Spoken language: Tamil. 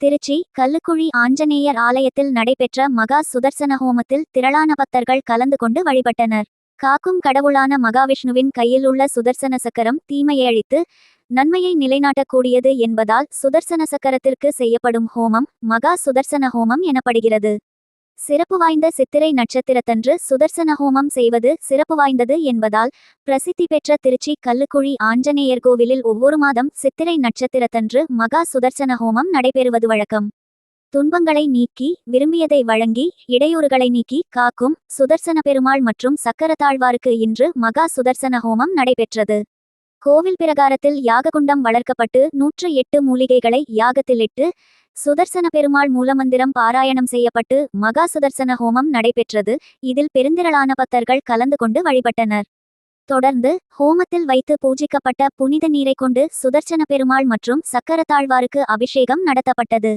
திருச்சி கல்லுக்குழி ஆஞ்சநேயர் ஆலயத்தில் நடைபெற்ற மகா சுதர்சன ஹோமத்தில் திரளான பக்தர்கள் கலந்து கொண்டு வழிபட்டனர். காக்கும் கடவுளான மகாவிஷ்ணுவின் கையில் உள்ள சுதர்சன சக்கரம் தீமையை அழித்து நன்மையை நிலைநாட்டக்கூடியது என்பதால் சுதர்சன சக்கரத்திற்கு செய்யப்படும் ஹோமம் மகா சுதர்சன ஹோமம் எனப்படுகிறது. சிறப்பு வாய்ந்த சித்திரை நட்சத்திரத்தன்று சுதர்சன ஹோமம் செய்வது சிறப்பு வாய்ந்தது என்பதால் பிரசித்தி பெற்ற திருச்சி கல்லுக்குழி ஆஞ்சநேயர் கோவிலில் ஒவ்வொரு மாதம் சித்திரை நட்சத்திரத்தன்று மகா சுதர்சன ஹோமம் நடைபெறுவது வழக்கம். துன்பங்களை நீக்கி விரும்பியதை வழங்கி இடையூறுகளை நீக்கி காக்கும் சுதர்சன பெருமாள் மற்றும் சக்கரத்தாழ்வாருக்கு இன்று மகா சுதர்சன ஹோமம் நடைபெற்றது. கோவில் பிரகாரத்தில் யாககுண்டம் வளர்க்கப்பட்டு நூற்று எட்டு மூலிகைகளை யாகத்திலிட்டு சுதர்சன பெருமாள் மூலமந்திரம் பாராயணம் செய்யப்பட்டு மகா சுதர்சன ஹோமம் நடைபெற்றது. இதில் பெருந்திரளான பக்தர்கள் கலந்து கொண்டு வழிபட்டனர். தொடர்ந்து ஹோமத்தில் வைத்து பூஜிக்கப்பட்ட புனித நீரை கொண்டு சுதர்சன பெருமாள் மற்றும் சக்கரத்தாழ்வாருக்கு அபிஷேகம் நடத்தப்பட்டது.